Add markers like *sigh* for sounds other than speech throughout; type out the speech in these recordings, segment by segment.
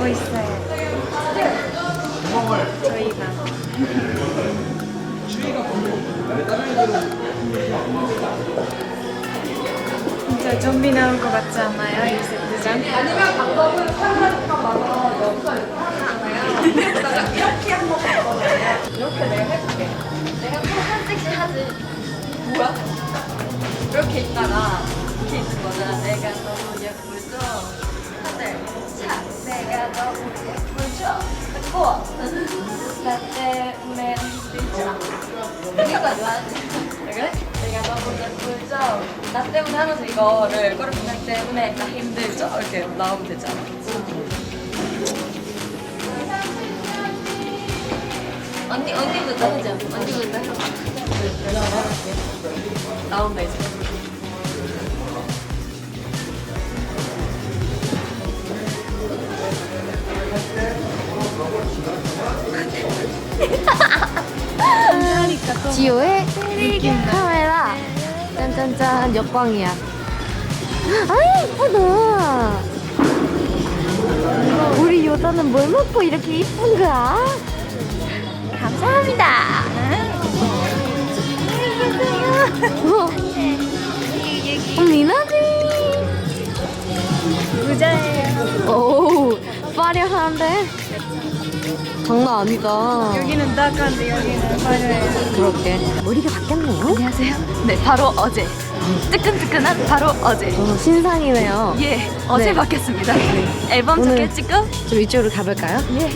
가고 있어요. 저희가. 진짜 좀비 나올 것 같지 않아요? 이 세트장? 아니면 방법은 카메라만 막아 이렇게 한번 바꿔봐요. 이렇게 내가 해줄게. 내가 또한 섹시 하지. 뭐야? 이렇게 있다가 이렇게 있는 거잖아. 내가 너 나 와야지. 그래? 내가 너무 예쁘죠? 나 때문에 하면서 이거를 꼬르륵 나 때문에 나 힘들죠? 이렇게 나오면 되잖아. 언니, 언니부터 하자. 언니부터 해봐. 나온다, 이제. *laughs* 지오의 카메라. 짠짠짠 역광이야. 아 예쁘다. 우리 요다는 뭘 먹고 이렇게 이쁜 거야? 감사합니다. 어, 어, 미나지? 부자예요. 오 파려한데 장난 아니다 여기는 따뜻한데 여기는 화려해요. 그렇게 머리가 바뀌었네요 안녕하세요. 네, 바로 어제. 뜨끈뜨끈한 바로 어제. 어, 신상이네요 예, 어제 네. 바뀌었습니다. 앨범 오늘- 찍고 좀 이쪽으로 가볼까요? 예.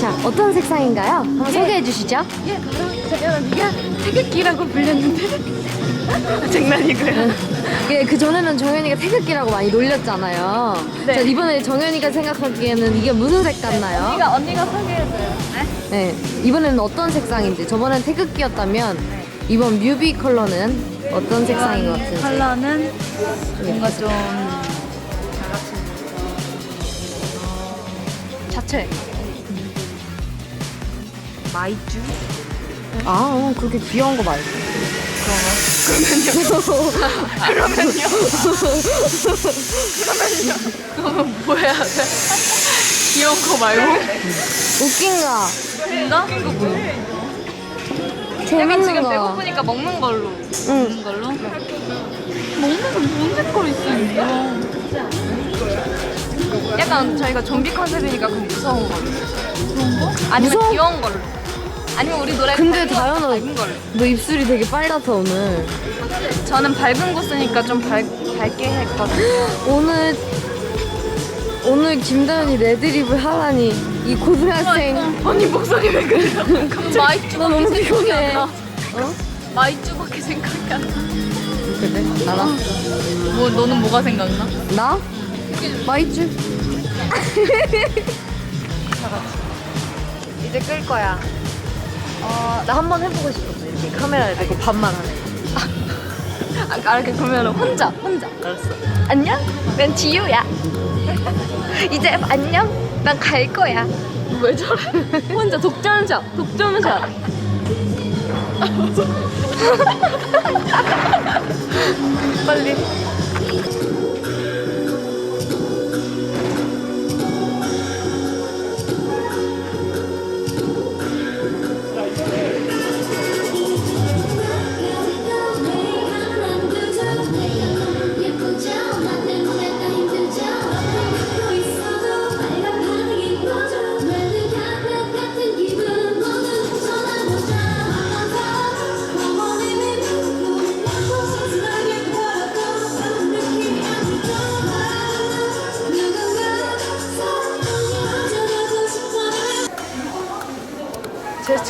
자, 어떤 색상인가요? 한번 소개해 주시죠. 예, 바로 제가 네가 태극기라고 불렸는데 *laughs* 장난이고요. 예, 그 전에는 정현이가 태극기라고 많이 놀렸잖아요. 네. 자, 이번에 정현이가 생각하기에는 이게 무슨 색 같나요? 언니가 언니가 소개해줘요. 네? 네, 이번에는 어떤 색상인지. 저번엔 태극기였다면 이번 뮤비 컬러는 어떤 색상인 것 같은지. 컬러는 뭔가 좀 자체. 마이쮸? 아, 어, 그렇게 귀여운 거 말고. 그러면요. 그러면 뭐 해야 돼? 귀여운 거 말고? 웃긴가? 뭔가? 이거 뭐야? 약간 재밌는 지금 거. 배고프니까 먹는 걸로. 응. 먹는 걸로? 먹는 거뭔 색깔 있어요? 약간 저희가 좀비 컨셉이니까 그럼 무서운 걸로. 그런 거? 아니면 무서워? 귀여운 걸로. 아니면 우리 노래 근데 다현아- 거, 밝은 걸로. 너 입술이 되게 빨갛다, 오늘. 저는 밝은 거 쓰니까 좀 밝, 밝게 했거든요. 오늘 오늘 김다현이 레드립을 하라니 이 고등학생 *laughs* 언니 목소리 왜 그래요? 마이쮸 너 너무 피곤해. 어? 마이쮸밖에 생각이 안 나. 그래? 나나? *gasps* 뭐 너는 뭐가 생각나? 나? 마이쮸 *laughs* 이제 끌 거야 어, 나 한 번 해보고 싶었어 이렇게 카메라에 대고 반만 하네 아, 알게 그러면 혼자 혼자 알았어. 안녕? 난 지유야. *laughs* 이제 안녕? 난 갈 거야. 왜 저래? 혼자 독점샷 독점샷. 빨리.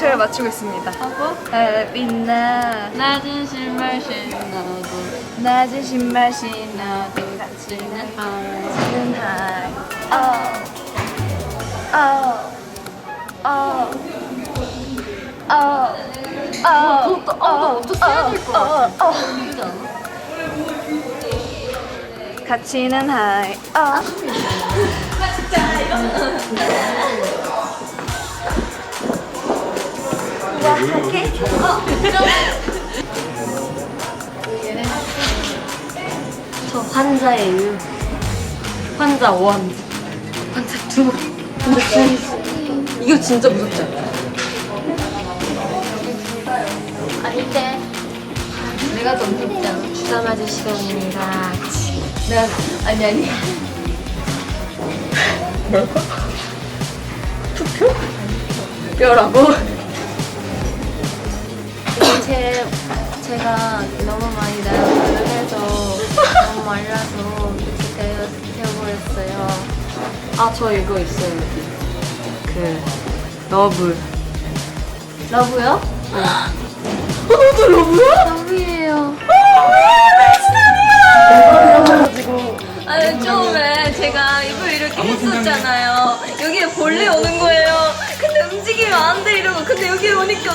제스처를 맞추고 있습니다. 빛나. 낮은 신발 신어도 낮은 신발 신어도 같이는 하이는 하이 어, 어, 어, 어, 어, 그것도 어, 또 써야 될것 같아. 같이는 하이. 어. *laughs* 우아하게 저 환자예요 환자 원 환자 두부. 근데 진짜 이거 진짜 무섭지 않아? 아닌데. 내가 더 무섭잖아. 주사 맞을 시간입니다. 내가 아니 아니. *laughs* 투표? 뼈라고? 제, 제가 너무 많이 나를 해서 너무 말라서 이렇게 되어, 되어버렸어요. 아 저 이거 있어요 여기. 그 러브. 러브요? 너도 러브야? 러브예요. 아니 처음에 제가 입을 이렇게 했었잖아요. 여기에 볼리 오는 거예요. 근데 움직이면 안 돼 이러고 근데 여기 오니까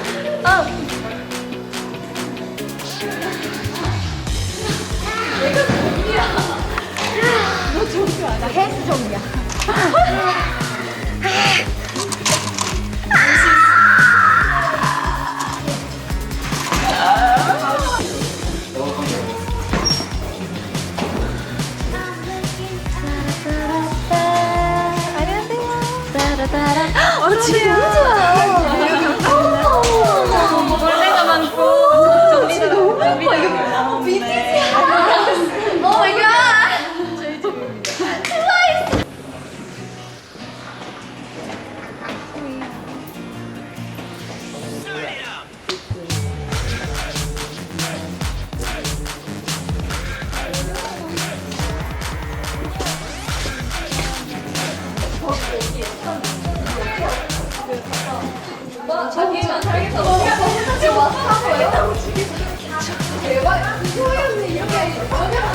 레가 자기만 살겠다고 생각하고 왔다고요? 대박. 소연이 이렇게 뭐냐?